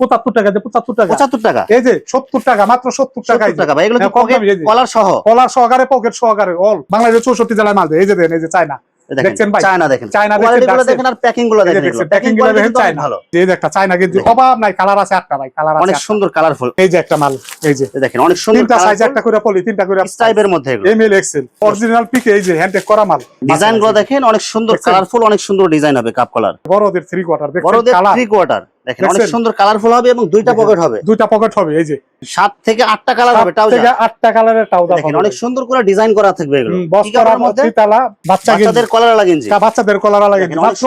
পঁচাত্তর টাকা পঁচাত্তর টাকা। পঁচাত্তর টাকা? এই যে সত্তর টাকা মাত্র সত্তর টাকা টাকা ভাই এগুলো কি হ্যাঁ। কলার সহ? কলার সহকারে পকেট সহকারে অল বাংলাদেশ চৌষট্টি জেলায় মাল এই যে দেন এই যে চায়না দেখছেন ভাই? চায়না দেখেন। চায়না গুলো দেখেন আর প্যাকিংগুলো দেখেন প্যাকিংগুলো দেখেন অনেক চায়না। ভালো এই যে একটা চায়না কিন্তু অভাব নাই কালার আছে আটটা ভাই কালার অনেক সুন্দর কালারফুল এই যে একটা মাল এই যে। দেখেন অনেক সুন্দর তিনটা সাইজ একটা করে পলি তিনটা করে স্টাইপের মধ্যে এগুলো। এমএল এক্সেল অরিজিনাল পিকে এই যে হ্যান্ডটেক করা মাল। ডিজাইনগুলো দেখেন অনেক সুন্দর কালারফুল অনেক সুন্দর ডিজাইন হবে কাপ কলার বড়দের থ্রি কোয়ার্টার কালার কোয়ার্টার দেখেন অনেক? সুন্দর কালারফুল হবে এবং দুইটা পকেট হবে। দুইটা পকেট হবে এই যে। সাত থেকে আটটা কালার হবে টাউজার থেকে আটটা কালারের টাউজার দেখেন অনেক সুন্দর করে ডিজাইন করা থাকবে এগুলো। বস্তার মধ্যে? তালা বাচ্চাদের কলার লাগেন জি বাচ্চাদের কলার লাগে দেখেন, মাত্র।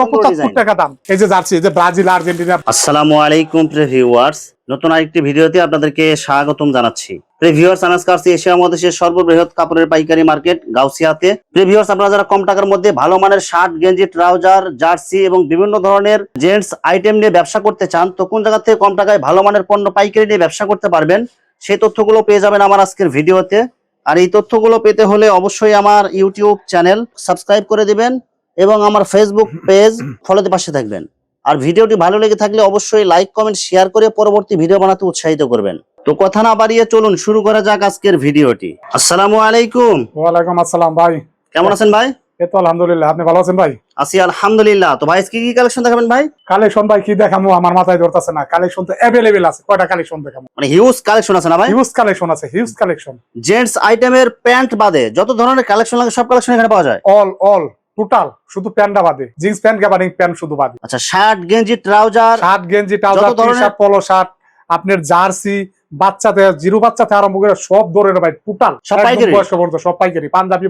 টাকা দাম। এই যে জার্সি এই যে ব্রাজিল আর্জেন্টিনা। আসসালামু আলাইকুম প্রিভিউয়ার্স নতুন আরেকটি ভিডিওতে আপনাদেরকে স্বাগতম জানাচ্ছি। প্রিভিউয়ার্স আনাস কার্সি এশিয়া মহাদেশের সর্ববৃহৎ কাপড়ের পাইকারি মার্কেট গাউসিয়াতে। প্রিভিউয়ার্স আপনারা যারা কম টাকার মধ্যে ভালো মানের শার্ট, গেঞ্জি, ট্রাউজার, জার্সি এবং বিভিন্ন ধরনের জেন্টস আইটেম নিয়ে ব্যবসা করতে চান, তো কোন জায়গা থেকে কম টাকায় ভালো মানের পণ্য পাইকারি নিয়ে ব্যবসা করতে পারবেন, সেই তথ্যগুলো পেয়ে যাবেন আমার আজকের ভিডিওতে। আর এই তথ্যগুলো পেতে হলে অবশ্যই আমার ইউটিউব চ্যানেল সাবস্ক্রাইব করে দিবেন এবং আমার ফেসবুক পেজ ফলোতে পাশে থাকবেন। আর ভিডিওটি ভালো লেগে থাকলে অবশ্যই লাইক কমেন্ট শেয়ার করে পরবর্তী ভিডিও বানাতে উৎসাহিত করবেন। তো কথা না বাড়িয়ে চলুন শুরু করা যাক আজকের ভিডিওটি। আসসালামু আলাইকুম। ওয়ালাইকুম আসসালাম ভাই। কেমন আছেন ভাই? এই তো আলহামদুলিল্লাহ আপনি ভালো আছেন ভাই? আছি আলহামদুলিল্লাহ। তো ভাই কি কি কালেকশন দেখাবেন ভাই? কালেকশন ভাই কি দেখামো? আমার মাথায় ধরতেছে না। কালেকশন তো অ্যাভেলেবেল আছে। কয়টা কালেকশন দেখামো? মানে হিউজ কালেকশন আছে না ভাই? হিউজ কালেকশন আছে হিউজ কালেকশন জেন্টস আইটেমের প্যান্ট বাদে যত ধরনের কালেকশন লাগে সব কালেকশন এখানে পাওয়া যায়? অল অল টোটাল শুধু প্যান্টটা বাদে। জিন্স প্যান্ট গ্যাবারিং প্যান্ট শুধু বাদে। আচ্ছা শার্ট গেঞ্জি ট্রাউজার শার্ট গেঞ্জি trouser T shirt polo shirt আপনার জার্সি বাচ্চাতে জিরো বাচ্চাতে আরম্ভ করে সব ধরনের ভাই টোটাল সব পাইকারি? পর্যন্ত সব পাইকারি। পাঞ্জাবি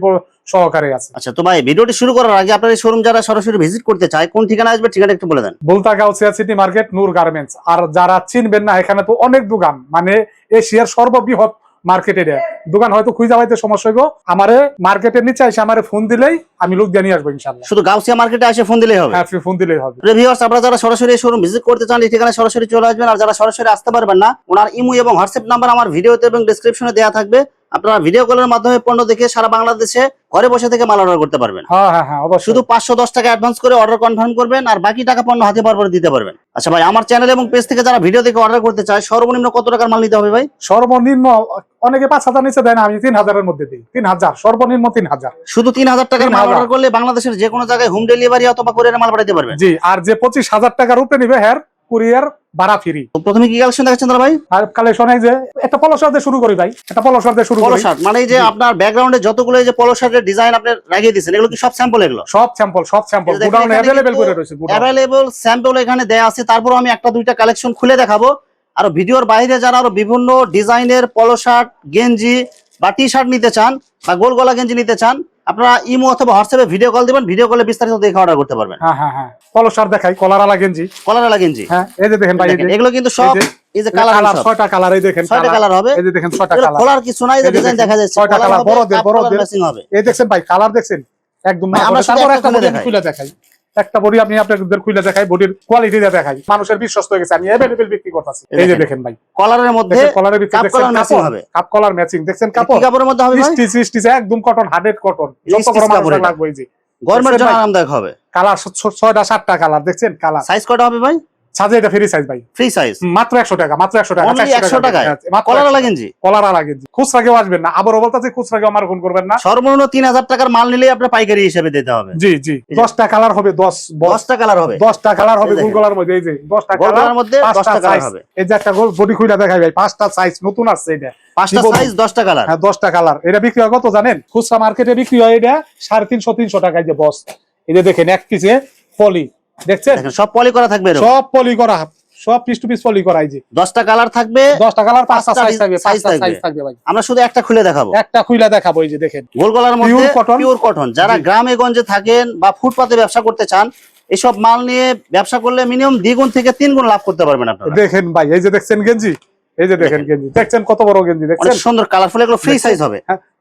সহকারে আছে। আচ্ছা তো ভাই ভিডিওটি শুরু করার আগে আপনার এই শোরুম যারা সরাসরি ভিজিট করতে চায় কোন ঠিকানা আসবে ঠিকানা একটু বলে দেন। Bultagaon city market Noor garments. আর যারা চিনবেন না এখানে তো অনেক দোকান। মানে এশিয়ার সর্ববৃহৎ মার্কেট দোকান হয়তো খুঁজে পাইতে সমস্যা হইব। আমারে মার্কেটের নিচে এসে আমার ফোন দিলেই আমি লোক জানিয়ে আসব ইনশাল্লাহ শুধু গাউসিয়া মার্কেটে এসে ফোন দিলেই হবে? হ্যাঁ ফোন দিলেই হবে। রিভিউয়ার্স আপনারা যারা সরাসরি শোরুম ভিজিট করতে চান এই ঠিকানায় সরাসরি চলে আসবেন। আর যারা সরাসরি আসতে পারবেন না ওনার ইমো এবং হোয়াটসঅ্যাপ নাম্বার আমার ভিডিওতে এবং ডেসক্রিপশনে দেওয়া থাকবে। আপনারা ভিডিও কলের মাধ্যমে পণ্য দেখে সারা বাংলাদেশে ঘরে বসে থেকে মাল অর্ডার করতে পারবেন। হ্যাঁ হ্যাঁ হ্যাঁ শুধু পাঁচশো দশ টাকা অ্যাডভান্স করে অর্ডার কনফার্ম করবেন আর বাকি টাকা পণ্য হাতে পাওয়ার পরে দিতে পারবেন। আচ্ছা ভাই আমার চ্যানেল এবং পেজ থেকে যারা ভিডিও দেখে অর্ডার করতে চায় সর্বনিম্ন কত টাকার মাল নিতে হবে ভাই? সর্বনিম্ন অনেকে পাঁচ হাজার নিচে দেয় না আমি তিন হাজারের মধ্যে দিই। তিন হাজার সর্বনিম্ন তিন হাজার। শুধু তিন হাজার টাকার মাল অর্ডার করলে বাংলাদেশের যে কোনো জায়গায় হোম ডেলিভারি অথবা করে মাল পাঠাতে পারবেন। জি আর যে পঁচিশ হাজার টাকার উপরে নিবে হ্যার কুরিয়ার ভাড়া ফ্রি। প্রথমে কি কালেকশন দেখাচ্ছেন ভাই? আর কালেকশন এই যে একটা পলো শার্ট শুরু করি ভাই। একটা পলো শার্ট শুরু করি। শার্ট মানে এই যে আপনার ব্যাকগ্রাউন্ডে যতগুলো এই যে পলো শার্টের ডিজাইন আপনি লাগিয়ে দিয়েছেন এগুলো কি সব স্যাম্পল এগুলো? সব স্যাম্পল সব স্যাম্পল গোডাউন এখানে করে রয়েছে অ্যাভেলেবল স্যাম্পল এখানে দেয়া আছে তারপর আমি একটা দুইটা কালেকশন খুলে দেখাবো। আর ভিডিওর বাইরে যারা আরও বিভিন্ন ডিজাইনের পলো শার্ট গেঞ্জি বা টি শার্ট নিতে চান বা গোল গলা গেঞ্জি নিতে চান আপনারা ইমো অথবা হোয়াটসঅ্যাপে ভিডিও কল দিবেন ভিডিও কলে বিস্তারিত দেখে অর্ডার করতে পারবেন। হ্যাঁ হ্যাঁ হ্যাঁ। শার্ট দেখাই কলার আলা গেঞ্জি। কলার আলা গেঞ্জি। হ্যাঁ এই যে দেখেন ভাই এগুলো কিন্তু সব এই যে- কালার কালার ছয়টা কালার এই দেখেন ছয়টা কালার হবে। এই যে দেখেন ছয়টা কালার কলার কিছু নাই যে এই যে ডিজাইন দেখা যাচ্ছে। ছয়টা কালার বড়দের, বড়দের। এই দেখেন ভাই কালার দেখেন একদম আমরা আমরা তারপর একটা মডেল খুলে দেখাই। একটা বডি আমি আপনাদের খুলে দেখাই বডির কোয়ালিটি দেখাই। মানুষের বিশ্বস্ত হয়ে গেছে। আমি অ্যাভেলেবল বিক্রি করতেছি। এই যে দেখেন। দেখেন ভাই। কলারের মধ্যে কলারের ভিতরে colour কাপড়? হবে। কাপ কলার ম্যাচিং দেখছেন কাপড়? কাপড়ের মধ্যে হবে ভাই? স্টিচ স্টিচ একদম কটন হান্ড্রেড কটন যত বড় মাল লাগবে এই যে। গরমের জন্য আরামদায়ক হবে। কালার ছয়টা সাতটা কালার দেখছেন? কালার সাইজ কত হবে ভাই? সাজে এটা ফ্রি সাইজ ভাই। ফ্রি সাইজ মাত্র একশো টাকা মাত্র একশো টাকা Only 100 টাকায়? মাত্র কলার 100 গেঞ্জি কলার আলা খুচরা কেউ আসবেন না। আবারও বলতেছি খুচরা কেউ আমার ফোন করবেন না। সর্বনিম্ন তিন হাজার টাকার মাল নিলেই আপনার পাইকারি হিসেবে দিতে হবে। জি জি। দশটা কালার হবে দশ দশ। দশটা কালার হবে। দশটা কালার হবে। গোল গলার মধ্যে এই যে দশটা গোল কালার গলার মধ্যে পাঁচটা দশটা কালার হবে। এই যে একটা গোল বডি খুলে দেখাই ভাই পাঁচটা সাইজ নতুন আসছে এটা। পাঁচটা সাইজ দশটা কালার হ্যাঁ দশটা কালার এটা বিক্রি হয় কত জানেন? খুচরা মার্কেটে বিক্রি হয় এটা সাড়ে তিনশো তিনশো টাকায় যে বস এই যে দেখেন এক পিসে পলি দেখছেন? সব পলি করা থাকবে সব পলি করা সব পিস টু পিস পলি করা এই যে। দশটা কালার থাকবে দশটা কালার পাঁচটা সাইজ থাকবে পাঁচটা সাইজ থাকবে ভাই। আমরা শুধু একটা খুলে দেখাবো। একটা খুইলা দেখাবো এই যে দেখেন। গোল গলার মধ্যে Pure cotton। পিওর কটন যারা গ্রামে গঞ্জে থাকেন বা ফুটপাতে ব্যবসা করতে চান এসব মাল নিয়ে ব্যবসা করলে মিনিমাম দ্বিগুণ থেকে তিন গুণ লাভ করতে পারবেন আপনারা। দেখেন ভাই এই যে দেখছেন গেঞ্জি? এই যে দেখেন গেঞ্জি। দেখছেন কত বড় গেঞ্জি অনেক দেখছেন? সুন্দর কালারফুল এগুলো ফ্রি সাইজ হবে।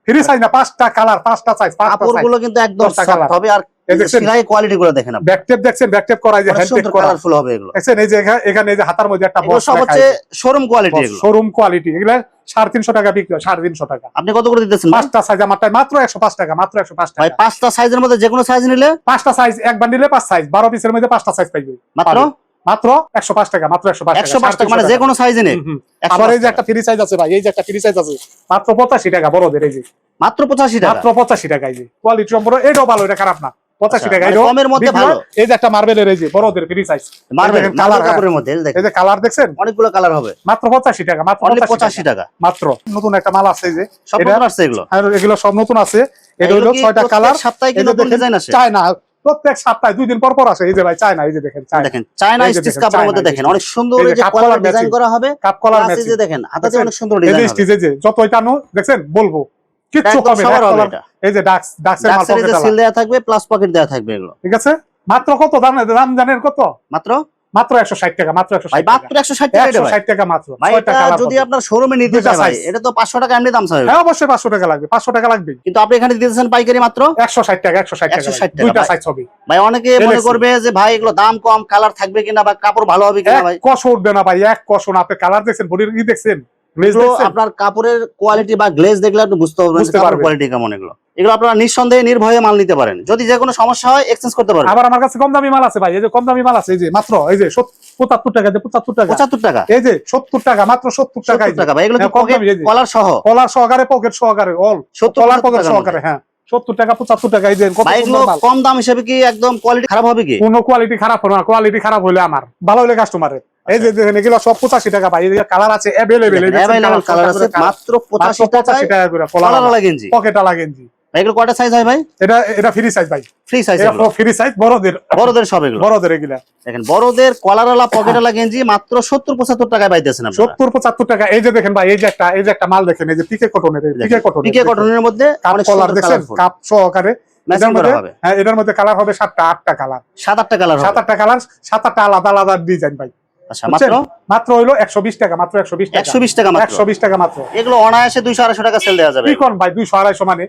ফ্রি সাইজ না পাঁচটা কালার পাঁচটা সাইজ পাঁচটা সাইজগুলো কিন্তু একদম soft হবে আর? সেলাই কোয়ালিটি গুলো দেখেন আপনি। ব্যাক দেখছেন? ব্যাক করা যে অনেক করা। কালারফুল হবে এগুলো। দেখছেন? এই যে এখানে এই যে হাতার মধ্যে একটা বক্স সব হচ্ছে শোরুম কোয়ালিটি এগুলো। শোরুম কোয়ালিটি এগুলা সাড়ে তিনশো টাকা বিক্রি সাড়ে তিনশো টাকা। আপনি কত করে দিতেছেন? পাঁচটা সাইজ মাত্র একশো পাঁচ টাকা মাত্র একশো পাঁচ ভাই পাঁচটা সাইজের মধ্যে যে কোনো সাইজ নিলে? পাঁচটা সাইজ এক বান্ডিলে পাঁচ সাইজ বারো পিসের মধ্যে পাঁচটা সাইজ পাইবে। মাত্র? মাত্র একশো পাঁচ টাকা মাত্র একশো পাঁচ একশো পাঁচ টাকা মানে যে কোনো সাইজে নেই হুম, হুম। 105 আবার এই যে একটা ফ্রি সাইজ আছে ভাই এই যে একটা ফ্রি সাইজ আছে মাত্র পঁচাশি টাকা বড়দের এই যে। মাত্র পঁচাশি টাকা। মাত্র পঁচাশি টাকা এই যে। কোয়ালিটি সম্পর্ক এটাও ভালো এটা খারাপ না। পঁচাশি আচ্ছা, টাকা মানে কমের মধ্যে ভালো। এই যে একটা মার্বেলের এই যে বড়দের ফ্রি সাইজ মার্বেল কালার কাপড়ের মধ্যে দেখেন এই যে কালার দেখছেন অনেকগুলো কালার হবে মাত্র পঁচাশি টাকা মাত্র অনলি পঁচাশি পঁচাশি টাকা টাকা মাত্র নতুন একটা মাল আছে এই যে সব নতুন আসছে এগুলো আর এগুলো সব নতুন আছে এটা এগুলো হলো কি ছয়টা কালার সপ্তাহে কি নতুন ডিজাইন আসে চায় না প্রত্যেক সপ্তাহে দুই দিন পর পর আসে এই যে ভাই চায় না এই যে দেখেন দেখেন চায়না স্টিচ দেখেন, কাপড়ের মধ্যে দেখেন অনেক সুন্দর এই যে কাপ কলার ডিজাইন করা হবে কাপ কলার ম্যাচিং দেখেন হাতাতে অনেক সুন্দর ডিজাইন এই যে যতই টানো দেখছেন বলব কিচ্ছু না, হবে এটা। এই যে ডাক্স ডাক্সের মাল পকেট সিল থাকবে প্লাস পকেট থাকবে এগুলো। ঠিক আছে? মাত্র কত? দাম দাম জানেন কত? মাত্র? টাকা মাত্র মাত্র টাকা মাত্র যদি আপনার শোরুমে নিতে দুইটা ভাই এটা তো পাঁচশো টাকা এমনি দাম হ্যাঁ অবশ্যই পাঁচশো টাকা লাগবে পাঁচশো টাকা লাগবে। কিন্তু আপনি এখানে দিতেছেন পাইকারি মাত্র? একশো ষাট টাকা একশো ষাট টাকা 160 লাগবে। টাকা, দুইটা ভাই। সাইজ হবে। ভাই অনেকে মনে করবে যে ভাই এগুলো দাম কম কালার থাকবে কিনা বা কাপড় ভালো হবে কিনা ভাই। কষ উঠবে না ভাই এক কষ না আপনি কালার দেখছেন বডির এগুলো দেখছেন? আপনার কাপড়ের কোয়ালিটি বা গ্লেজ দেখলে আপনি বুঝতে পারবেন কোয়ালিটি কেমন এগুলো। এগুলো আপনারা নিঃসন্দেহে নির্ভয়ে মাল নিতে পারেন। যদি যে কোনো সমস্যা হয় এক্সচেঞ্জ করতে পারবেন। আবার আমার কাছে কম দামি মাল আছে ভাই। এই যে কম দামি মাল আছে এই যে মাত্র এই যে পঁচাত্তর টাকা যে পঁচাত্তর টাকা। পঁচাত্তর টাকা? এই যে সত্তর টাকা মাত্র সত্তর টাকা সত্তর টাকা ভাই এগুলো হ্যাঁ। কলার সহ? কলার সহকারে পকেট সহকারে অল সত্তর কলার পকেট সহকারে হ্যাঁ। সত্তর টাকা পঁচাত্তর টাকা এই কম দাম হিসেবে কি একদম কোয়ালিটি খারাপ হবে কি? কোনো কোয়ালিটি খারাপ হলো না কোয়ালিটি খারাপ হলে আমার। ভালো হলে কাস্টমারের এই যে দেখেন এগুলো সব পঁচাশি টাকা ভাই এই কালার আছে অ্যাভেলেবেল কালার আছে মাত্র পঁচাশি পঁচাশি টাকা করে কলার গেঞ্জি পকেট আলা গেঞ্জি এগুলো কয়টা সাইজ হয় ভাই? এটা এটা ফ্রি সাইজ ভাই। ফ্রি সাইজ এটা ফ্রি সাইজ বড়দের। বড়দের সব এগুলো। বড়দের এগুলা। দেখেন বড়দের কলারওয়ালা পকেটওয়ালা গেঞ্জি মাত্র সত্তর পঁচাত্তর টাকায় পাইতেছেন আপনারা। সত্তর পঁচাত্তর টাকা এই যে দেখেন ভাই এই যে একটা এই যে একটা মাল দেখেন এই যে পিকে কটনের পিকে কটনের পিকে কটনের মধ্যে কলার কালারফুল কাপ সহকারে। এটার মধ্যে হ্যাঁ এটার মধ্যে কালার হবে সাতটা আটটা কালার সাত আটটা কালার সাত হবে আটটা কালার সাত আটটা আলাদা আলাদা ডিজাইন ভাই। আচ্ছা মাত্র? মাত্র হইল একশো বিশ টাকা মাত্র টাকা। টাকা মাত্র? টাকা এগুলো অনায়াসে টাকা সেল দেওয়া যাবে। কি কোন ভাই দুইশো আড়াইশো মানে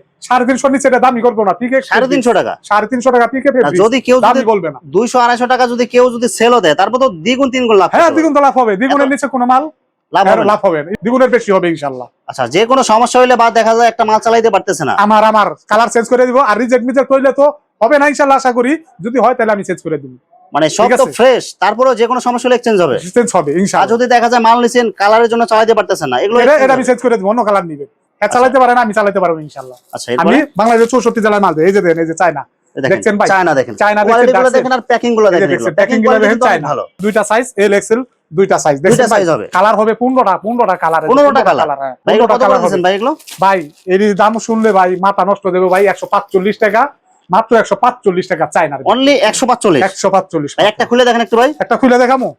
নিচে এটা দামি করব না পিকে সাড়ে তিনশো টাকা? পিকে যদি কেউ দামি যদি বলবে না। দুইশো আড়াইশো টাকা যদি কেউ যদি সেলও দেয় তারপর তো দ্বিগুণ তিনগুণ লাভ হ্যাঁ দ্বিগুণ তো লাভ হবে। দ্বিগুণের নিচে কোনো মাল লাভ হ্যাঁ, হবে লাভ হবে। দ্বিগুণের বেশি হবে আচ্ছা যে কোনো সমস্যা হইলে বা দেখা যায় একটা মাল চালাইতে পারতেছে না। আমার আমার। কালার চেঞ্জ করে দিব আর রিজেক্ট মিজেক্ট হইলে তো হবে না ইনশাল্লাহ আশা করি। যদি হয় তাহলে আমি চেঞ্জ করে দিব। মানে সব তো ফ্রেশ তারপরেও যে কোনো সমস্যা হলে এক্সচেঞ্জ হবে। চেঞ্জ হবে আর যদি দেখা যায় মাল নিছেন কালারের জন্য চালাইতে পারতেছেন না এগুলো এটা এটা আমি চেঞ্জ করে দিব অন্য কালার নিবে। হ্যাঁ চালাতে পারে না আমি চালাতে পারব ইনশাল্লাহ আচ্ছা আমি বাংলাদেশের চৌষট্টি জেলায় মাল এই যে দেন এই যে চায়না। দেখেন দেখছেন ভাই? চায়না দেখেন। চায়না গুলো দেখেন আর প্যাকিংগুলো দেখেন প্যাকিংগুলো দেখেন চায়না। ভালো। দুইটা সাইজ এল এক্সেল দুইটা সাইজ দুইটা size হবে। কালার হবে পনেরোটা পনেরোটা কালার 15টা colour। ভাই কত কালার করে হবে। ভাই এগুলো? ভাই এর দাম শুনলে ভাই মাথা নষ্ট দেবে ভাই একশো পাঁচচল্লিশ টাকা। মাত্র একশো পাঁচচল্লিশ টাকা চায়নার অনলি একশো পাঁচচল্লিশ? একশো পাঁচচল্লিশ একটা খুলে দেখেন একটু ভাই। একটা খুলে দেখামো?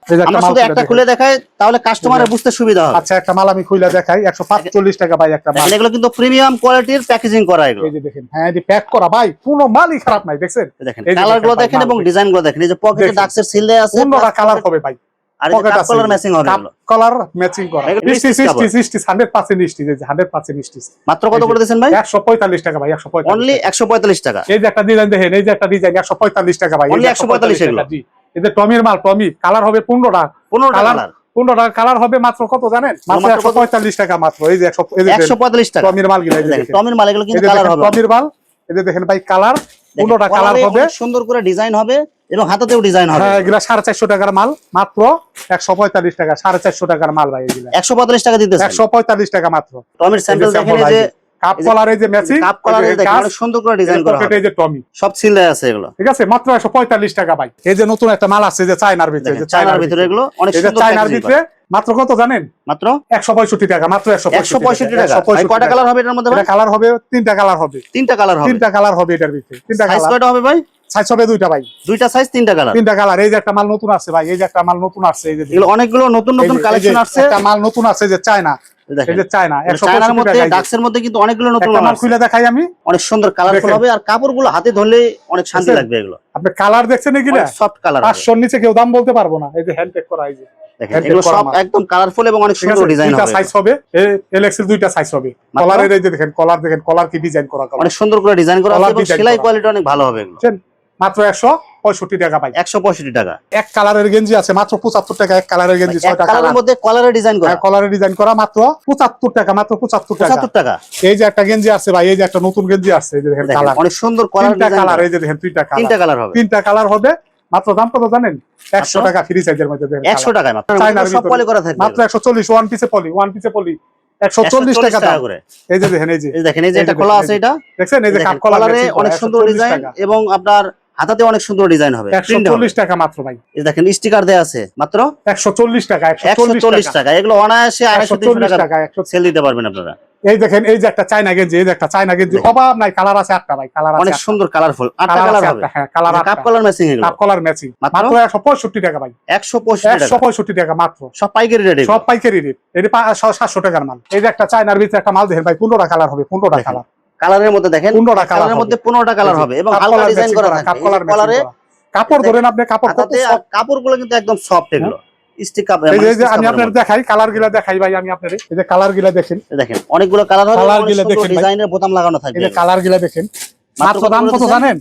শুধু একটা। খুলে দেখাই তাহলে কাস্টমারের বুঝতে সুবিধা হবে। আচ্ছা একটা মাল আমি খুলে দেখাই। একশো পাঁচচল্লিশ টাকা ভাই একটা মাল। এগুলো কিন্তু প্রিমিয়াম কোয়ালিটির প্যাকেজিং করা এগুলো। এই যে দেখেন হ্যাঁ এই প্যাক করা। ভাই কোনো মালই খারাপ নাই দেখছেন? দেখেন কালারগুলো দেখেন এবং ডিজাইনগুলো দেখেন। এই যে পকেটে। ডাক্সের সিল দেয়া আছে কালার হবে ভাই। আর পকেট ম্যাচিং হবে কাপ ম্যাচিং করা এগুলো মিষ্টি stitch সিস্টি সিস্টি হান্ড্রেড পার্সেন্ট মিষ্টি হান্ড্রেড পার্সেন্ট মিষ্টি মাত্র কত করে দিয়েছেন ভাই একশো পঁয়তাল্লিশ টাকা ভাই একশো পঁয়তাল্লিশ অনলি একশো পঁয়তাল্লিশ টাকা এই যে একটা ডিজাইন দেখেন এই যে একটা ডিজাইন একশো পঁয়তাল্লিশ টাকা ভাই এই 145 টাকা, জি এই যে টমির মাল টমি কালার হবে পনেরোটা পনেরোটা কালার কালার পনেরো টাকা কালার হবে মাত্র কত জানেন মাত্র একশো পঁয়তাল্লিশ টাকা মাত্র এই যে একশো একশো পঁয়তাল্লিশ টাকা টমির মাল গিলা। টমির মাল এগুলো কিন্তু কালার হবে টমির মাল এই যে দেখেন ভাই কালার পনেরোটা কালার হবে সুন্দর করে ডিজাইন হবে এবং হাতাতেও ডিজাইন হবে। হ্যাঁ এগুলা টাকার মাল মাত্র একশো পঁয়তাল্লিশ টাকা সাড়ে চারশো টাকার মাল ভাই এগুলা। একশো পঁয়তাল্লিশ টাকা দিতেছে একশো পঁয়তাল্লিশ টাকা মাত্র। টমির স্যাম্পল দেখেন এই যে কাপ কলার এই যে ম্যাচিং কাপ কলার অনেক সুন্দর করে ডিজাইন করা হবে। এই যে টমি। সব সিল আছে এগুলো। ঠিক আছে মাত্র একশো পঁয়তাল্লিশ টাকা ভাই। এই যে নতুন একটা মাল আছে যে চায়নার ভিতরে যে চায়নার ভিতরে এগুলো অনেক সুন্দর চায়নার ভিতরে মাত্র কত জানেন? মাত্র? একশো পঁয়ষট্টি টাকা মাত্র একশো একশো পঁয়ষট্টি টাকা। কয়টা কালার হবে এটার মধ্যে কালার হবে তিনটা কালার হবে। তিনটা কালার হবে। তিনটা কালার হবে এটার ভিতরে তিনটা কালার হবে ভাই? সাইজ হবে দুইটা ভাই দুইটা সাইজ তিনটা কালার তিনটা কালার এই যে একটা মাল নতুন আছে ভাই এই যে একটা মাল নতুন আসছে এই যে অনেকগুলো নতুন নতুন কালেকশন যে আসছে একটা মাল নতুন আছে যে চায়না আছে। অনেক সুন্দর কালারফুল হবে আর কাপড়গুলো হাতে ধরলে অনেক শান্তি লাগবে এগুলো আপনি কালার দেখছেন এগুলা সফট কালার পাঁচশোর নিচে কেউ দাম বলতে পারব না এই যে হ্যান্ড টেক করা এই যে দেখেন handmade এগুলো করা সব মাল। একদম কালারফুল এবং অনেক সুন্দর ডিজাইন হবে সাইজ হবে দুইটা সাইজ হবে মাত্র? এই যে দেখেন কলার দেখেন কলার কি ডিজাইন করা অনেক সুন্দর করে ডিজাইন করা আছে এবং সেলাই কোয়ালিটি অনেক ভালো হবে এগুলো? মাত্র একশো পঁয়ষট্টি টাকা পাই একশো পঁয়ষট্টি টাকা। এক কালারের গেঞ্জি আছে মাত্র পঁচাত্তর টাকা এক কালারের গেঞ্জি ছয়টা কালারের মধ্যে কলারের ডিজাইন করা। কলারের ডিজাইন করা মাত্র পঁচাত্তর টাকা মাত্র পঁচাত্তর টাকা। পঁচাত্তর টাকা। এই যে একটা গেঞ্জি আছে ভাই এই যে একটা নতুন গেঞ্জি আছে এই যে দেখেন কালার অনেক সুন্দর কলার তিনটা কালার এই যে দেখেন তিনটা তিনটা কালার কালার হবে। তিনটা কালার হবে মাত্র দাম কত জানেন? একশো টাকা ফ্রি সাইজের মধ্যে একশো টাকা মাত্র একশো চল্লিশ ওয়ান পিসে পলি ওয়ান পিসে পলি। একশো চল্লিশ টাকা দাম। এই যে দেখেন এই যে। দেখেন এই যে এটা খোলা আছে এটা। দেখছেন এই যে কাপ কলারে অনেক সুন্দর ডিজাইন এবং আপনার হাতাতে অনেক সুন্দর ডিজাইন হবে। চল্লিশ টাকা মাত্র ভাই। দেখেন স্টিকার দেয়া আছে। মাত্র একশো চল্লিশ টাকা একশো চল্লিশ টাকা। এগুলো অনায়াসে আড়াইশো টাকা সেল দিতে পারবেন আপনারা। এই দেখেন এই যে একটা চাইনা গেঞ্জি এই যে একটা চাইনা গেঞ্জি অভাব নাই কালার আছে আটটা ভাই কালার আছে অনেক সুন্দর কালারফুল আটটা কালার হবে। হ্যাঁ কালার কাপ কালার ম্যাচিং এগুলো। কাপ কলার ম্যাচিং মাত্র? মাত্র একশো পঁয়ষট্টি টাকা ভাই। একশো পঁয়ষট্টি একশো টাকা পঁয়ষট্টি টাকা মাত্র। সব পাইকারি রেট সব পাইকারি রেট এটি পা- স- সাতশো টাকার মাল। এই যে একটা চায়নার ভিতরে একটা মাল দেখেন ভাই পনেরোটা কালার হবে পনেরোটা দেখেন, কালার কালারের মধ্যে দেখেন পনেরোটা কালার কালারের মধ্যে পনেরোটা কালার হবে এবং হালকা ডিজাইন করা থাকে। কলার কাপড় ধরেন আপনি কাপড়গুলো কিন্তু একদম সফট এগুলো। স্টিক কাপ এই যে- এই যে আমি আপনার দেখাই কালার গিলা দেখাই ভাই আমি আপনার এই যে কালার গিলা দেখেন দেখেন অনেকগুলো কালার হবে গুলো দেখেন। ডিজাইনের বোতাম লাগানো থাকে এই যে কালারগুলা দেখেন। মাত্র কত দাম কত জানেন?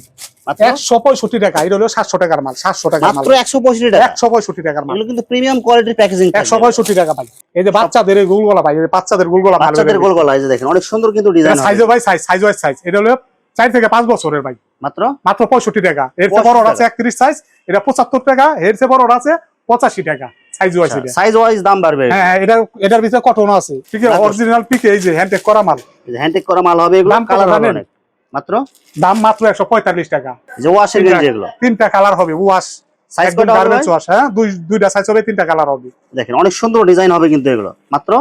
একশো পঁয়ষট্টি টাকা। এটা হলো সাতশো টাকার মাল সাতশো টাকার মাত্র একশো পঁয়ষট্টি টাকা? একশো পঁয়ষট্টি টাকার মাল। কিন্তু প্রিমিয়াম কোয়ালিটির প্যাকেজিং একশো পঁয়ষট্টি টাকা ভাই। এই যে বাচ্চাদের এই গুলগোলা ভাই বাচ্চাদের গুলগোলা বাচ্চাদের গোল এই যে দেখেন অনেক সুন্দর কিন্তু ডিজাইন সাইজ ভাই সাইজ সাইজ ওয়াইজ সাইজ এটা হলো চার থেকে পাঁচ বছরের ভাই। মাত্র? মাত্র পঁয়ষট্টি টাকা। এর চেয়ে 65 বড় আছে একত্রিশ সাইজ এটা পঁচাত্তর টাকা। এর চেয়ে বড় আছে পঁচাশি টাকা। সাইজ ওয়াইজ সাইজ ওয়াইজ দাম বাড়বে। হ্যাঁ হ্যাঁ, এটা এটার ভিতরে কটন আছে। ঠিক আছে অরিজিনাল পিকে এই যে হ্যান্ডটেক করা মাল। হ্যান্ডটেক করা মাল হবে এগুলো কালার অনেক। মাত্র? দাম মাত্র একশো পঁয়তাল্লিশ টাকা। যে ওয়াশের গেঞ্জি এগুলো? তিনটা কালার হবে ওয়াশ সাইজ কত গার্মেন্টস ওয়াশ হ্যাঁ? দুই দুইটা সাইজ হবে তিনটা কালার হবে। দেখেন অনেক সুন্দর ডিজাইন হবে কিন্তু এগুলো। মাত্র?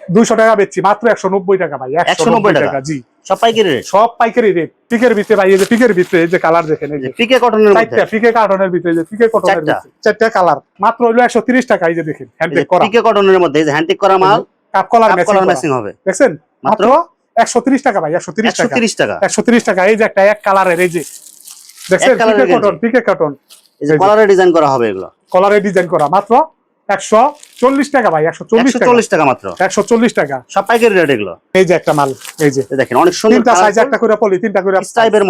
দুইশো টাকা বেচছি মাত্র একশো নব্বই টাকা ভাই 190 টাকা। জি। সব পাইকারি রেট সব পাইকারি রেট পিকের ভিতরে ভাই এই যে পিকের ভিতরে এই যে কালার দেখেন এই যে। পিকে কটনের মধ্যে? চারটা পিকে কার্টনের ভিতরে যে পিকে কটনের চারটা। ভিতরে। চারটা কালার মাত্র একশো তিরিশ টাকা এই যে দেখেন হ্যান্ডটেক করা। পিকে কটনের মধ্যে এই যে হ্যান্ডটেক করা মাল কাপ কলার ম্যাচিং হবে। দেখছেন? মাত্র? মাত্র একশো তিরিশ টাকা ভাই একশো তিরিশ টাকা। তিরিশ টাকা। একশো তিরিশ টাকা এই যে একটা এক কালারের এই যে। দেখছেন পিকে কটন পিকে কটন। কলারে ডিজাইন করা হবে এগুলো। কলারে ডিজাইন করা মাত্র একশো চল্লিশ টাকা ভাই একশো চল্লিশ টাকা। মাত্র। একশো চল্লিশ টাকা। সব পাইকারি রেট এগুলো? এই যে একটা মাল এই যে। দেখেন অনেক সুন্দর তিনটা সাইজ একটা করে পলি তিনটা করে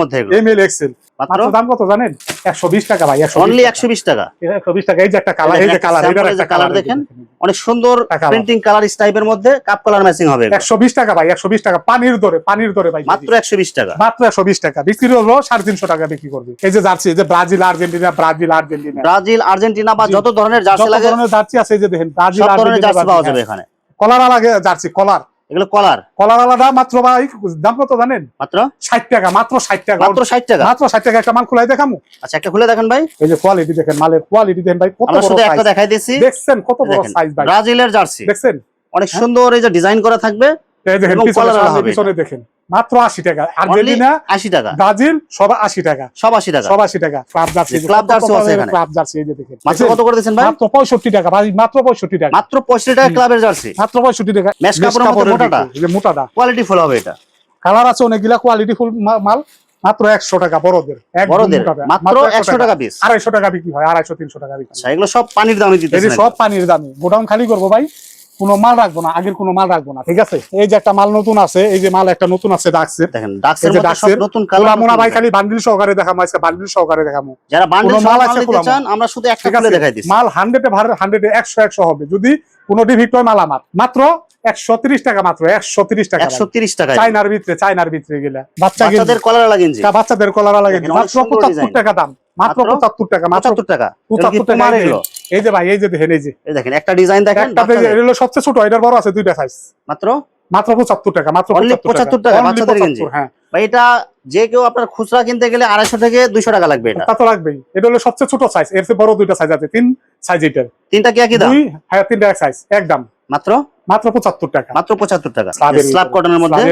মধ্যে এম এল এক্সেল মাত্র? মাত্র দাম কত জানেন? একশো বিশ টাকা ভাই একশো অনলি একশো বিশ টাকা। একশো বিশ টাকা এই যে একটা কালার এই এই যে কালার এটার একটা কালার দেখেন। অনেক সুন্দর প্রিন্টিং কালার স্টাইপের মধ্যে কাপ কালার ম্যাচিং হবে একশো বিশ টাকা ভাই একশো বিশ টাকা পানির দরে পানির দরে ভাই। মাত্র একশো বিশ টাকা। মাত্র একশো বিশ টাকা বিক্রি হলো সাড়ে তিনশো টাকা বিক্রি করবে। এই যে জার্সি যে Brazil Argentina Brazil Argentina. Brazil Argentina বা যত ধরনের জার্সি যত লাগে ধরনের জার্সি আছে এই যে দেখেন সব ধরনের জার্সি পাওয়া যাবে এখানে। কলার আলাদা জার্সি কলার। এগুলো কলার? কলার আলাদা মাত্র ভাই দাম কত জানেন? মাত্র? ষাট টাকা মাত্র ষাট টাকা। মাত্র ষাট টাকা? মাত্র ষাট টাকা একটা মাল খোলাই দেখামু? আচ্ছা একটা খুলে দেখেন ভাই। এই যে কোয়ালিটি দেখেন মালের কোয়ালিটি দেখেন ভাই কত বড় শুধু একটা দেখাই দিচ্ছি দেখছেন কত বড় সাইজ ভাই। ব্রাজিলের জার্সি। দেখছেন? অনেক সুন্দর এই যে ডিজাইন করা থাকবে এই পিছনে দেখেন। মাত্র আশি টাকা। আর্জেন্টিনা আশি টাকা। ব্রাজিল সব আশি টাকা। সব আশি টাকা। সব আশি টাকা। Club jersey. club jersey আছে এখানে। ক্লাব জার্সি এই যে দেখেন। মাত্র কত করে দিচ্ছেন ভাই? মাত্র পঁয়ষট্টি টাকা। ভাই মাত্র পঁয়ষট্টি টাকা। মাত্র পঁয়ষট্টি টাকা ক্লাবের জার্সি। মাত্র পঁয়ষট্টি টাকা। Mesh কাপড়ের কাপড়ের মোটাটা? এই যে মোটাটা। কোয়ালিটি ফুল হবে এটা। কালার আছে অনেকগুলা কোয়ালিটি ফুল মাল। মাত্র একশো টাকা বড়দের। বড়দের। মাত্র একশো টাকা পিস আড়াইশো টাকা বিক্রি হয় আড়াইশো তিনশো টাকা বিক্রি আচ্ছা এগুলো সব পানির দামে এই দিতেছে সব পানির দামে গোডাউন খালি করব ভাই? কোনো মাল রাখব না আগের কোনো মাল রাখব না ঠিক আছে? এই যে একটা মাল নতুন আছে এই যে মাল একটা নতুন আছে ডাকছে। দেখেন ডাক্সের যে সব নতুন কোলা কালার মোনা ভাই খালি বান্ডিল সহকারে দেখামো আজকে বান্ডিল সহকারে দেখামো। যারা বান্ডেল মাল আছে চান আমরা শুধু একটা খুলে আছে দেখাই দিচ্ছি। মাল হান্ড্রেডে হান্ড্রেডে একশো একশো হবে। যদি কোনো ডিভিক্ট হয় মাল আমার। মাত্র একশো তিরিশ টাকা মাত্র একশো তিরিশ টাকা একশো তিরিশ টাকা। চাইনার ভিতরে চাইনার ভিতরে গেলে। বাচ্চা বাচ্চাদের কলার লাগে বাচ্চাদের কলার লাগে দেখেন, অনেক মাত্র সুন্দর পঁচাত্তর design। টাকা দাম। মাত্র মাত্র পঁচাত্তর টাকা মাত্র পঁচাত্তর টাকা। এগুলো কি পঁচাত্তর টাকা পুমার এই যে- এগুলো এই যে ভাই এই যে দেখেন এই যে। এই দেখেন একটা ডিজাইন দেখেন একটা। এটা হলো সবচেয়ে ছোট এটার বড় আছে দুইটা সাইজ মাত্র? মাত্র পঁচাত্তর টাকা মাত্র 75 টাকা, বাচ্চাদের গেঞ্জি। হ্যাঁ। বা এটা যে কেউ আপনার খুচরা কিনতে গেলে আড়াইশো থেকে দুইশো টাকা লাগবে এটা। তা তো লাগবেই। এটা হলো সবচেয়ে ছোট সাইজ এর চেয়ে বড় দুইটা সাইজ আছে তিন সাইজ এটার। তিনটা কি একই দাম? হ্যাঁ তিনটা এক সাইজ এক দাম। মাত্র? মাত্র পঁচাত্তর টাকা। মাত্র পঁচাত্তর টাকা। স্ল্যাব কটনের মধ্যে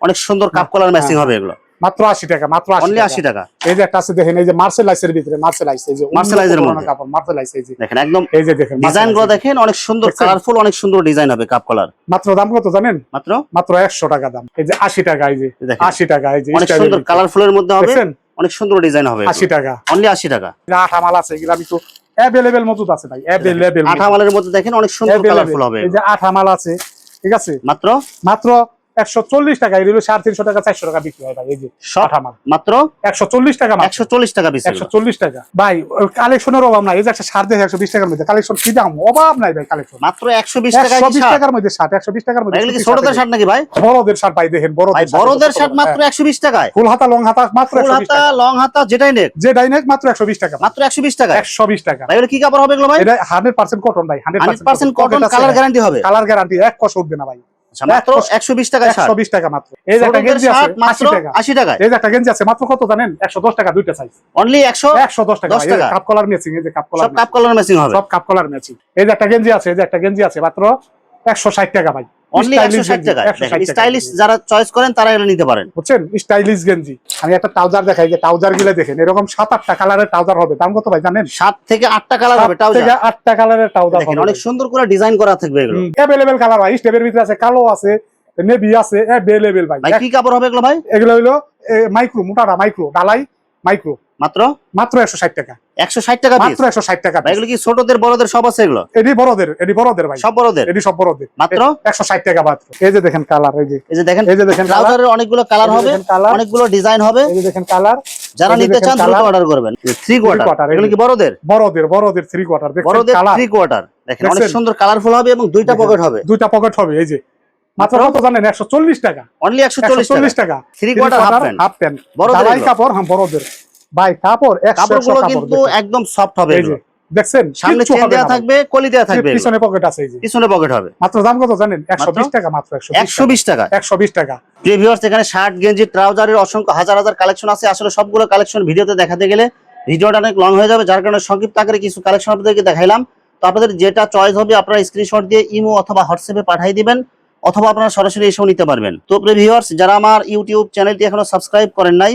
অনেক সুন্দর কাপ কলার ম্যাচিং হবে এগুলো। মাত্র আশি টাকা মাত্র অনলি আশি আশি টাকা। টাকা? এই যে একটা আছে দেখেন এই যে মার্সেলাইসের ভিতরে মার্সেলাইস এই যে Marcellise মধ্যে। কাপড় মার্সেলাইস এই যে। দেখেন একদম এই যে দেখেন ডিজাইনগুলো দেখেন অনেক সুন্দর? কালারফুল অনেক সুন্দর ডিজাইন হবে কাপ কলার মাত্র দাম কত জানেন? মাত্র? মাত্র একশো টাকা দাম। এই যে আশি টাকা এই যে এই দেখেন। আশি টাকা এই যে অনেক এর সুন্দর ভিতরে। কালারফুলের মধ্যে হবে অনেক সুন্দর ডিজাইন হবে আশি টাকা। অনলি আশি টাকা। আঠা মাল আছে এগুলা কিন্তু অ্যাভেলেবেল মজুদ আছে ভাই অ্যাভেলেবেল আঠা মালের মধ্যে দেখেন অনেক সুন্দর কালারফুল হবে। এই যে আঠা মাল আছে ঠিক আছে? মাত্র? মাত্র একশো চল্লিশ টাকা এই হলো সাড়ে তিনশো টাকা চারশো টাকা বিক্রি হয় ভাই এই যে মাত্র? একশো চল্লিশ টাকা। একশো চল্লিশ টাকা একশো চল্লিশ টাকা। ভাই কালেকশনের অভাব নাই এই যে একটা শার্ট দেখে একশো বিশ টাকার মধ্যে কালেকশন কি দাম? অভাব নাই ভাই কালেকশন। মাত্র একশো বিশ টাকা বিশ টাকার মধ্যে শার্ট একশো বিশ টাকার মধ্যে এগুলো ছোটদের শার্ট নাকি ভাই। বড়দের শার্ট ভাই দেখেন ভাই বড়দের শার্ট বড়দের শার্ট মাত্র। একশো বিশ টাকায়। ফুল হাতা লং হাতা মাত্র ফুল হাতা টাকা। লং হাতা যেটাই নেক। যে ডাইনেক মাত্র একশো বিশ টাকা। মাত্র একশো বিশ টাকায়। একশো বিশ টাকা। ভাই এগুলো কি কাপড় হবে এগুলো ভাই? এটা হান্ড্রেড পার্সেন্ট কটন ভাই hundred hundred percent cotton colour guarantee হবে। কালার গ্যারান্টি এক কষ উঠবে না ভাই। আচ্ছা, মাত্র এক- একশো বিশ টাকায় একশো বিশ টাকা মাত্র। এই যে একটা গেঞ্জি আছে মাত্র আশি টাকা। এই একটা গেঞ্জি আছে মাত্র কত জানেন? একশো দশ টাকা দুইটা সাইজ অনলি একশো একশো দশ টাকা। এই কাপ কলার ম্যাচিং এই যে কাপ কলার সব কাপ কলার ম্যাচিং হবে। সব কাপ কলার ম্যাচিং এই যে একটা গেঞ্জি আছে এই যে একটা গেঞ্জি আছে মাত্র একশো ষাট টাকা ভাই। অনলি একশো Stylish ষাট গেঞ্জি, টাকায় 160 টাকা স্টাইলিশ যারা চয়েস করেন তারা নিতে পারেন। বুঝছেন? স্টাইলিশ গেঞ্জি আমি একটা ট্রাউজার দেখাই যে ট্রাউজারগুলো দেখেন এরকম সাত আটটা কালারের ট্রাউজার হবে। দাম কত ভাই জানেন? সাত থেকে আটটা কালার হবে থেকে কালারের ট্রাউজার হবে। অনেক সুন্দর করে ডিজাইন করা থাকবে এগুলো। কালার ভাই স্টেপের ভিতরে আছে কালো আছে নেভি আছে ভাই। ভাই কি কাপড় হবে এগুলো ভাই? এগুলো মাইক্রো মোটাটা মাইক্রো ডালাই মাইক্রো মাত্র? মাত্র একশো ষাট টাকা। একশো ষাট টাকা মাত্র একশো ষাট টাকা এগুলো কি ছোটদের বড়দের সব আছে এগুলো? এটি বড়দের এটি বড়দের ভাই। সব বড়দের? এটি সব বড়দের। মাত্র? একশো ষাট টাকা মাত্র। এই যে দেখেন কালার এই যে। এই যে দেখেন এই যে দেখেন ট্রাউজারের অনেকগুলো কালার হবে অনেকগুলো ডিজাইন হবে। এই যে দেখেন কালার যারা নিতে চান দ্রুত অর্ডার করবেন। থ্রি কোয়ার্টার এগুলো কি বড়দের? বড়দের বড়দের থ্রি কোয়ার্টার দেখেন বড়দের থ্রি কোয়ার্টার দেখেন অনেক সুন্দর কালারফুল হবে এবং দুইটা পকেট হবে। দুইটা পকেট হবে এই যে। মাত্র? কত জানেন? একশো চল্লিশ টাকা। অনলি একশো চল্লিশ চল্লিশ টাকা। Three quarter half pant half pant বড়দের কাপড় হ্যাঁ বড়দের। ভাই কাপড় কাপড়গুলো কিন্তু একদম সফট হবে। দেখছেন সামনে চেন ভাই। থাকবে কলি দেওয়া থাকবে পিছনে পকেট আছে এই যে। পিছনে পকেট হবে। মাত্র দাম কত জানেন? একশো বিশ মাত্র? টাকা মাত্র একশো একশো বিশ টাকা। একশো বিশ টাকা। প্রিভিউয়ার্স এখানে শার্ট গেঞ্জি ট্রাউজারের অসংখ্য হাজার হাজার কালেকশন আছে। আসলে সবগুলো কালেকশন ভিডিওতে দেখাতে গেলে ভিডিওটা অনেক লং হয়ে যাবে যার কারণে সংক্ষিপ্ত আকারে কিছু কালেকশন আপনাদেরকে দেখাইলাম। তো আপনাদের যেটা চয়েস হবে আপনারা স্ক্রিনশট দিয়ে ইমো অথবা হোয়াটসঅ্যাপে পাঠিয়ে দিবেন অথবা আপনারা সরাসরি এসেও নিতে পারবেন। তো প্রিভিউয়ার্স যারা আমার ইউটিউব চ্যানেলটি এখনও সাবস্ক্রাইব করেন নাই